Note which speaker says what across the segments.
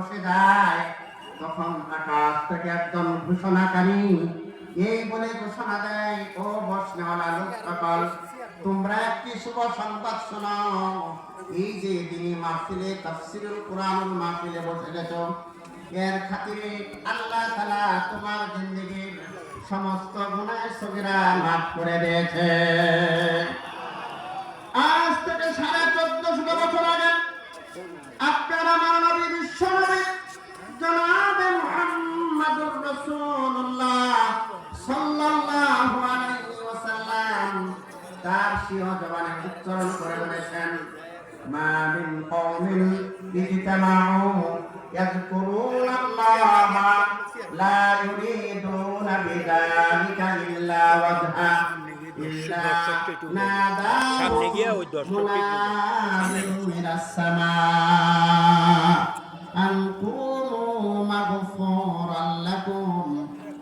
Speaker 1: বসে যায় তখন আকাশ থেকে একজন ঘোষণাকারী এই বলে ঘোষণা দেয়, ও বসনেওয়ালা লোক সকল, তোমরা একটি শুভ সংবাদ শোনাও এই যে তিনি মাহফিলে, তাফসিরুল কোরআনুল মাহফিলে বসে গেছ। এর খাতিরে আল্লাহ তাআলা তোমার জিন্দেগীর সমস্ত গুনাহ সগীরা মাফ করে দিয়েছে। তার সিংহ জবানে উচ্চারণ করে বলেছেন মা মিন কওমিন ইজতামাউ ইয়াযকুরুনা আল্লাহ লা ইউরিদুনা বিযালিকা ইল্লা ওয়াজহা ইল্লা নাদাহু
Speaker 2: সামনে গিয়ে ওই দর্শককে
Speaker 1: মুনাদিরুন মিনাস সামা أن كونوا مغفورا لكم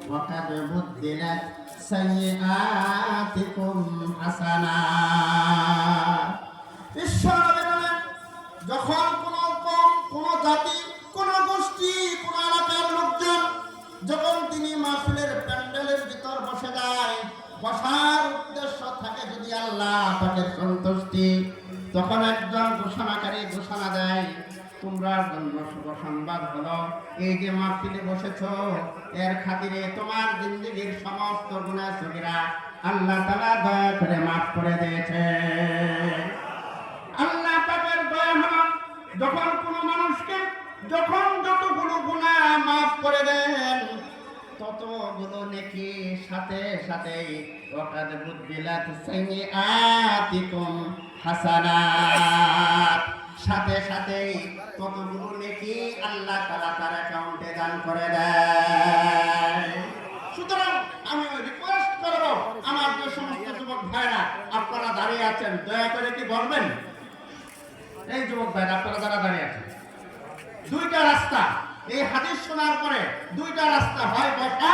Speaker 1: وقد بدلت سيئاتكم حسنات ঈশ্বর নবী বলেন, যখন কোন কম কোন জাতি কোন গোষ্ঠী কোন এলাকার লোকজন যখন তিনি মাহফিলের প্যান্ডেলের ভিতর বসে যায় বসার উদ্দেশ্য থাকে যদি আল্লাহ পাকের সন্তুষ্টি তখন একজন ঘোষণাকারী ঘোষণা দেয় তোমরার জন্য শুভ সংবাদ হলো। এই যে মাহফিলে বসেছ, এর খাতিরে তোমার জিন্দগির সমস্ত গুণা সগিরা আল্লাহ তালা দয়া করে মাফ করে দিয়েছে। আল্লাহ দয়া যখন কোন মানুষকে, যখন যতগুলো গুনাহ মাফ করে দেন, ততগুলো নেকি সাথে সাথে ওয়াকাদ বুদ্দিলাত সাইয়্যাতিকুম হাসানাত। আল্লাহ তাআলা তার অ্যাকাউন্টে দান করে দেয় সুতরাং আমি রিকোয়েস্ট করব, আমার যে সমস্ত যুবক ভাইরা, আপনারা দাঁড়িয়ে আছেন, দয়া করে কি বলবেন? এই যুবক ভাইরা, আপনারা যারা দাঁড়িয়ে আছেন, দুইটা রাস্তা, এই হাদিস শোনার পরে দুইটা রাস্তা হয় বসা,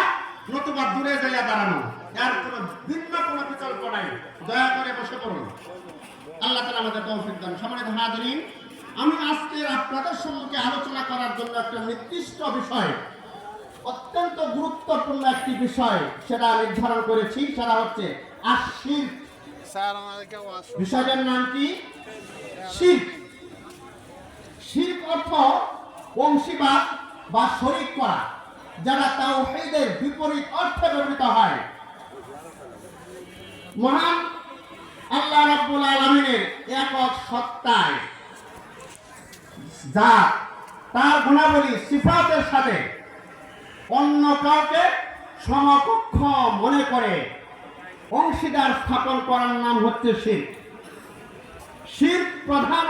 Speaker 1: নতুবা দূরে যাইয়া দাঁড়ানো। এর কোনো ভিন্ন কোনো বিকল্প নাই। দয়া করে বসে পড়ুন। আল্লাহ তালা আমাদের তৌফিক দান। সম্মানিত হাজরিন আমি আজকে আপনাদের সম্মুখে আলোচনা করার জন্য একটা নির্দিষ্ট বিষয় অত্যন্ত গুরুত্বপূর্ণ একটি বিষয় সেটা নির্ধারণ করেছি সেটা হচ্ছে আশির। বিষয়টার নাম কি? শির্ক শির্ক অর্থ অংশীবাদ বা শরিক করা যারা তাওহীদের বিপরীত অর্থে ব্যবহৃত হয়। মহান আল্লাহ রাব্বুল আলামিনের একক সত্তায় যা তার গুণাবলী, সিফাতের সাথে অন্য কাউকে সমকক্ষ মনে করে অংশীদার স্থাপন করার নাম হচ্ছে শির। শির প্রধান